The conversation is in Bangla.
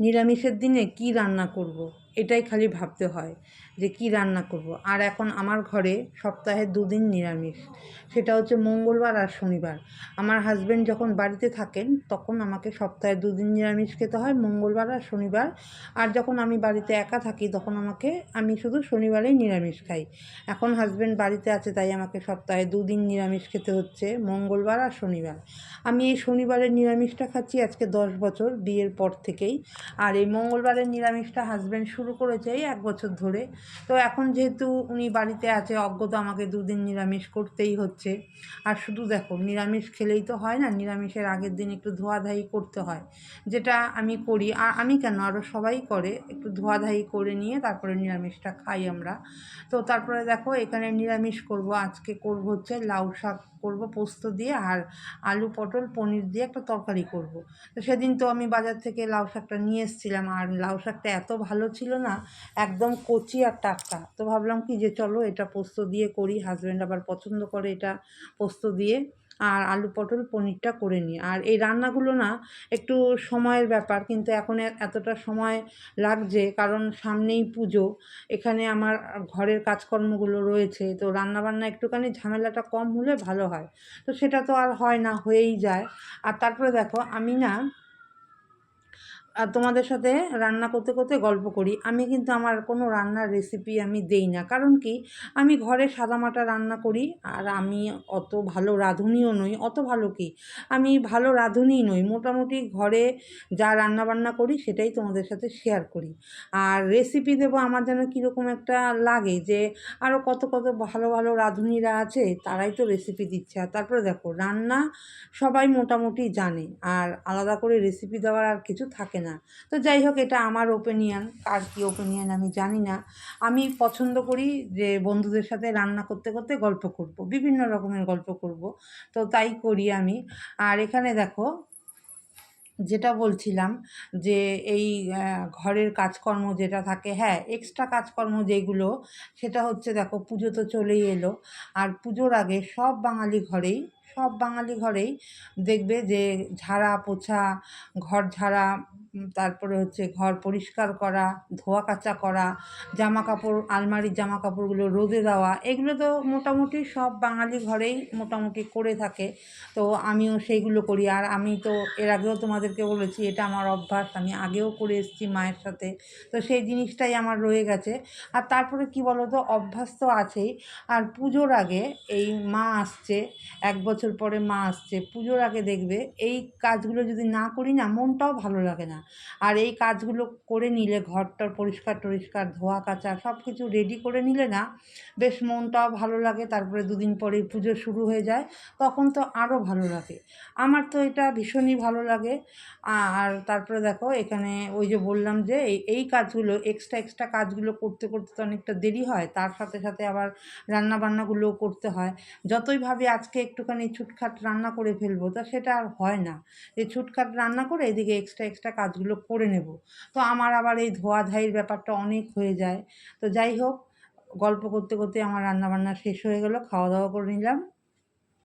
নিরামিষের দিনে কী রান্না করব। এটাই খালি ভাবতে হয় যে কি রান্না করব। আর এখন আমার ঘরে সপ্তাহে দুদিন নিরামিষ। সেটা হচ্ছে মঙ্গলবার আর শনিবার। আমার হাজব্যান্ড যখন বাড়িতে থাকেন, তখন আমাকে সপ্তাহে দুদিন নিরামিষ খেতে হয়, মঙ্গলবার আর শনিবার। আর যখন আমি বাড়িতে একা থাকি, তখন আমাকে, আমি শুধু শনিবারেই নিরামিষ খাই। এখন হাজব্যান্ড বাড়িতে আছে, তাই আমাকে সপ্তাহে দুদিন নিরামিষ খেতে হচ্ছে, মঙ্গলবার আর শনিবার। আমি এই শনিবারের নিরামিষটা খাচ্ছি আজকে দশ বছর, বিয়ের পর থেকেই। আর এই মঙ্গলবারের নিরামিষটা হাজব্যান্ড শুরু করেছে এই এক বছর ধরে। তো এখন যেহেতু উনি বাড়িতে আছে অজ্ঞত আমাকে দুদিন নিরামিষ করতেই হচ্ছে। আর শুধু দেখো, নিরামিষ খেলেই তো হয় না, নিরামিষের আগের দিন একটু ধোয়াধাই করতে হয়, যেটা আমি করি। আর আমি কেন আরও সবাই করে, একটু ধোয়াধাই করে নিয়ে তারপরে নিরামিষটা খাই আমরা। তো তারপরে দেখো, এখানে নিরামিষ করব, আজকে করব হচ্ছে লাউ শাক করব পোস্ত দিয়ে, আর আলু পটল পনির দিয়ে একটা তরকারি করব। তো সেদিন তো আমি বাজার থেকে লাউ শাকটা নিয়ে এসেছিলাম, আর লাউ শাকটা এত ভালো ছিল না, একদম কচি আর টাটকা। তো ভাবলাম কি যে চলো এটা পোস্ত দিয়ে করি হাজব্যান্ড আবার পছন্দ করে এটা পোস্ত দিয়ে, আর আলু পটল পনিরটা করে নিই। আর এই রান্নাগুলো না একটু সময়ের ব্যাপার, কিন্তু এখন এতটা সময় লাগছে, কারণ সামনেই পুজো, এখানে আমার ঘরের কাজকর্মগুলো রয়েছে, তো রান্নাবান্না একটুখানি ঝামেলাটা কম হলে ভালো হয়। তো সেটা তো আর হয় না, হয়েই যায়। আর তারপরে দেখো, আমি না আর তোমাদের সাথে রান্না করতে করতে গল্প করি। আমি কিন্তু আমার কোনো রান্নার রেসিপি আমি দেই না। কারণ কি? আমি ঘরে সাদামাটা রান্না করি আর আমি অত ভালো রাঁধুনিও নই। অত ভালো কি? আমি ভালো রাঁধুনিই নই। মোটামুটি ঘরে যা রান্না বান্না করি সেটাই তোমাদের সাথে শেয়ার করি। আর রেসিপি দেবো আমার যেন কীরকম একটা লাগে যে আরও কত কত ভালো ভালো রাঁধুনিরা আছে, তারাই তো রেসিপি দিচ্ছে। আর তারপরে দেখো, রান্না সবাই মোটামুটি জানে। আর আলাদা করে রেসিপি দেওয়ার আর কিছু থাকে না। না। তো যাই হোক, এটা আমার ওপিনিয়ন কার কী ওপিনিয়ন আমি জানি না। আমি পছন্দ করি যে বন্ধুদের সাথে রান্না করতে করতে গল্প করব, বিভিন্ন রকমের গল্প করব। তো তাই করি আমি। আর এখানে দেখো, যেটা বলছিলাম যে এই ঘরের কাজকর্ম যেটা থাকে হ্যাঁ এক্সট্রা কাজকর্ম যেগুলো, সেটা হচ্ছে দেখো, পুজো তো চলেই এলো। আর পুজোর আগে সব বাঙালি ঘরেই, সব বাঙালি ঘরেই দেখবে যে ঝাড়া পোছা ঘর ঝাড়া তারপরে হচ্ছে ঘর পরিষ্কার করা, ধোয়া কাচা করা জামা কাপড় আলমারির জামা কাপড়গুলো রোদে দেওয়া, এগুলো তো মোটামুটি সব বাঙালি ঘরেই মোটামুটি করে থাকে। তো আমিও সেইগুলো করি। আর আমি তো এর আগেও তোমাদেরকে বলেছি, এটা আমার অভ্যাস, আমি আগেও করে এসেছি মায়ের সাথে। তো সেই জিনিসটাই আমার রয়ে গেছে। আর তারপরে কি বলো তো অভ্যাস তো আছেই। আর পুজোর আগে এই মা আসছে, এক বছর পরে মা আসছে, পুজোর আগে দেখবে, এই কাজগুলো যদি না করি না, মনটাও ভালো লাগে না। আর এই কাজগুলো করে নিলে, ঘরটার পরিষ্কার টরিষ্কার, ধোয়া কাচা সব কিছু রেডি করে নিলে না, বেশ মনটাও ভালো লাগে। তারপরে দুদিন পরেই পুজো শুরু হয়ে যায়, তখন তো আরও ভালো লাগে। আমার তো এটা ভীষণই ভালো লাগে। আর তারপরে দেখো, এখানে ওই যে বললাম যে, এই এই কাজগুলো এক্সট্রা এক্সট্রা কাজগুলো করতে করতে তো অনেকটা দেরি হয়। তার সাথে সাথে আবার রান্না বান্নাগুলোও করতে হয়। যতই ভাবি আজকে একটুখানি ছুটখাট রান্না করে ফেলব, তা সেটা আর হয় না। যে ছুটখাট রান্না করে, এদিকে এক্সট্রা এক্সট্রা কাজগুলো করে নেব। তো আমার আবার এই ধোয়াধাইয়ের ব্যাপারটা অনেক হয়ে যায়। তো যাই হোক, গল্প করতে করতে আমার রান্নাবান্না শেষ হয়ে গেল, খাওয়া দাওয়া করে নিলাম।